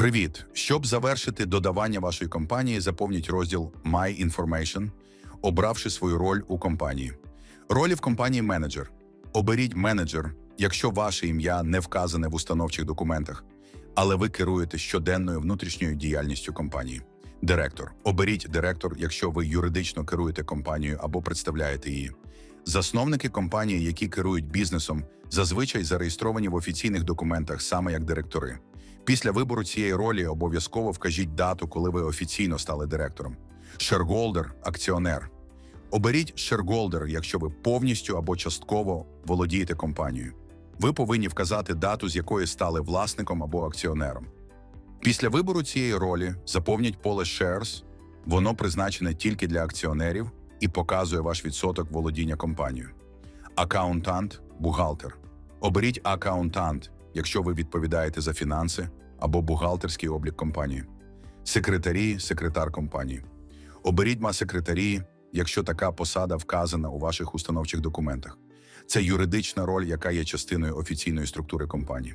Привіт! Щоб завершити додавання вашої компанії, заповніть розділ My Information, обравши свою роль у компанії. Ролі в компанії менеджер. Оберіть менеджер, якщо ваше ім'я не вказане в установчих документах, але ви керуєте щоденною внутрішньою діяльністю компанії. Директор. Оберіть директор, якщо ви юридично керуєте компанією або представляєте її. Засновники компанії, які керують бізнесом, зазвичай зареєстровані в офіційних документах саме як директори. Після вибору цієї ролі обов'язково вкажіть дату, коли ви офіційно стали директором. Шерголдер акціонер. Оберіть шерголдер, якщо ви повністю або частково володієте компанією. Ви повинні вказати дату, з якої стали власником або акціонером. Після вибору цієї ролі заповніть поле Shares. Воно призначене тільки для акціонерів і показує ваш відсоток володіння компанією. Акаунтант бухгалтер. Оберіть акаунтант, якщо ви відповідаєте за фінанси або бухгалтерський облік компанії. Секретарі, секретар компанії. Оберіть ма-секретарі, якщо така посада вказана у ваших установчих документах. Це юридична роль, яка є частиною офіційної структури компанії.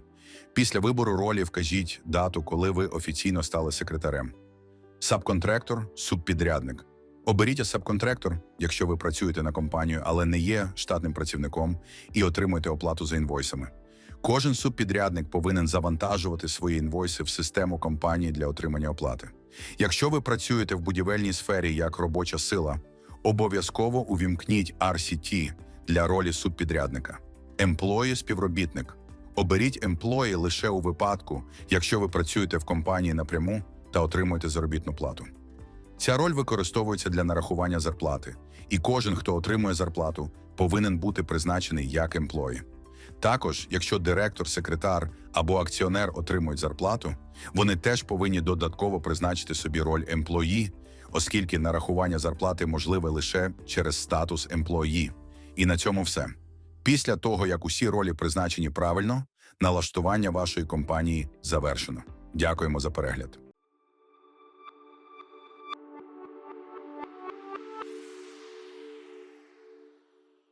Після вибору ролі вкажіть дату, коли ви офіційно стали секретарем. Сабконтрактор субпідрядник. Оберіть сабконтрактор, якщо ви працюєте на компанію, але не є штатним працівником і отримуєте оплату за інвойсами. Кожен субпідрядник повинен завантажувати свої інвойси в систему компанії для отримання оплати. Якщо ви працюєте в будівельній сфері як робоча сила, обов'язково увімкніть RCT для ролі субпідрядника. Емплої співробітник. Оберіть емплої лише у випадку, якщо ви працюєте в компанії напряму та отримуєте заробітну плату. Ця роль використовується для нарахування зарплати, і кожен, хто отримує зарплату, повинен бути призначений як емплої. Також, якщо директор, секретар або акціонер отримують зарплату, вони теж повинні додатково призначити собі роль емплої, оскільки нарахування зарплати можливе лише через статус емплої. І на цьому все. Після того, як усі ролі призначені правильно, налаштування вашої компанії завершено. Дякуємо за перегляд.